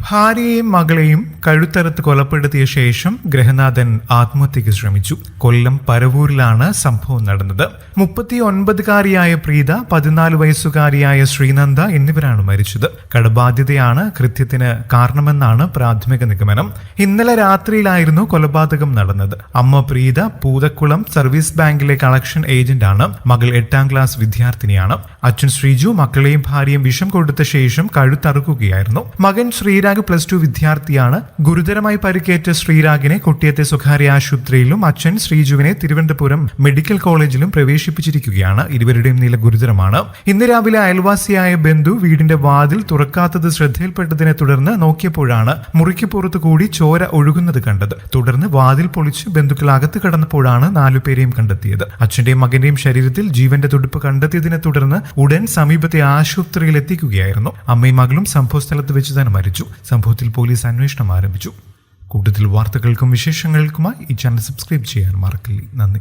ഭാര്യയെയും മകളെയും കഴുത്തറുത്ത് കൊലപ്പെടുത്തിയ ശേഷം ഗ്രഹനാഥൻ ആത്മഹത്യക്ക് ശ്രമിച്ചു. കൊല്ലം പരവൂരിലാണ് സംഭവം നടന്നത്. മുപ്പത്തി ഒൻപതുകാരിയായ പ്രീത പതിനാല് വയസ്സുകാരിയായ ശ്രീനന്ദ എന്നിവരാണ് മരിച്ചത്. കടബാധ്യതയാണ് കൃത്യത്തിന് കാരണമെന്നാണ് പ്രാഥമിക നിഗമനം. ഇന്നലെ രാത്രിയിലായിരുന്നു കൊലപാതകം നടന്നത്. അമ്മ പ്രീത പൂതക്കുളം സർവീസ് ബാങ്കിലെ കളക്ഷൻ ഏജന്റാണ്. മകൾ എട്ടാം ക്ലാസ് വിദ്യാർത്ഥിനിയാണ്. അച്ഛൻ ശ്രീജു മക്കളെയും ഭാര്യയും വിഷം കൊടുത്ത ശേഷം കഴുത്തറുക്കുകയായിരുന്നു. മകൻ ശ്രീരാഗ് പ്ലസ് ടു വിദ്യാർത്ഥിയാണ്. ഗുരുതരമായി പരിക്കേറ്റ ശ്രീരാഗിനെ കൊട്ടിയത്തെ സ്വകാര്യ ആശുപത്രിയിലും അച്ഛൻ ശ്രീജുവിനെ തിരുവനന്തപുരം മെഡിക്കൽ കോളേജിലും പ്രവേശിപ്പിച്ചിരിക്കുകയാണ്. ഇരുവരുടെയും നില ഗുരുതരമാണ്. ഇന്ന് രാവിലെ അയൽവാസിയായ ബന്ധു വീടിന്റെ വാതിൽ തുറക്കാത്തത് ശ്രദ്ധയിൽപ്പെട്ടതിനെ തുടർന്ന് നോക്കിയപ്പോഴാണ് മുറിക്ക് പുറത്തു കൂടി ചോര ഒഴുകുന്നത് കണ്ടത്. തുടർന്ന് വാതിൽ പൊളിച്ച് ബന്ധുക്കൾ അകത്ത് കടന്നപ്പോഴാണ് നാലുപേരെയും കണ്ടെത്തിയത്. അച്ഛന്റെയും മകന്റെയും ശരീരത്തിൽ ജീവന്റെ തുടിപ്പ് കണ്ടെത്തിയതിനെ തുടർന്ന് ഉടൻ സമീപത്തെ ആശുപത്രിയിൽ എത്തിക്കുകയായിരുന്നു. അമ്മയും മകളും സംഭവസ്ഥലത്ത് വെച്ച് തന്നെ മരിച്ചു. സംഭവത്തിൽ പോലീസ് അന്വേഷണം ആരംഭിച്ചു. കൂടുതൽ വാർത്തകൾക്കും വിശേഷങ്ങൾക്കുമായി ഈ ചാനൽ സബ്സ്ക്രൈബ് ചെയ്യാൻ മറക്കില്ല. നന്ദി.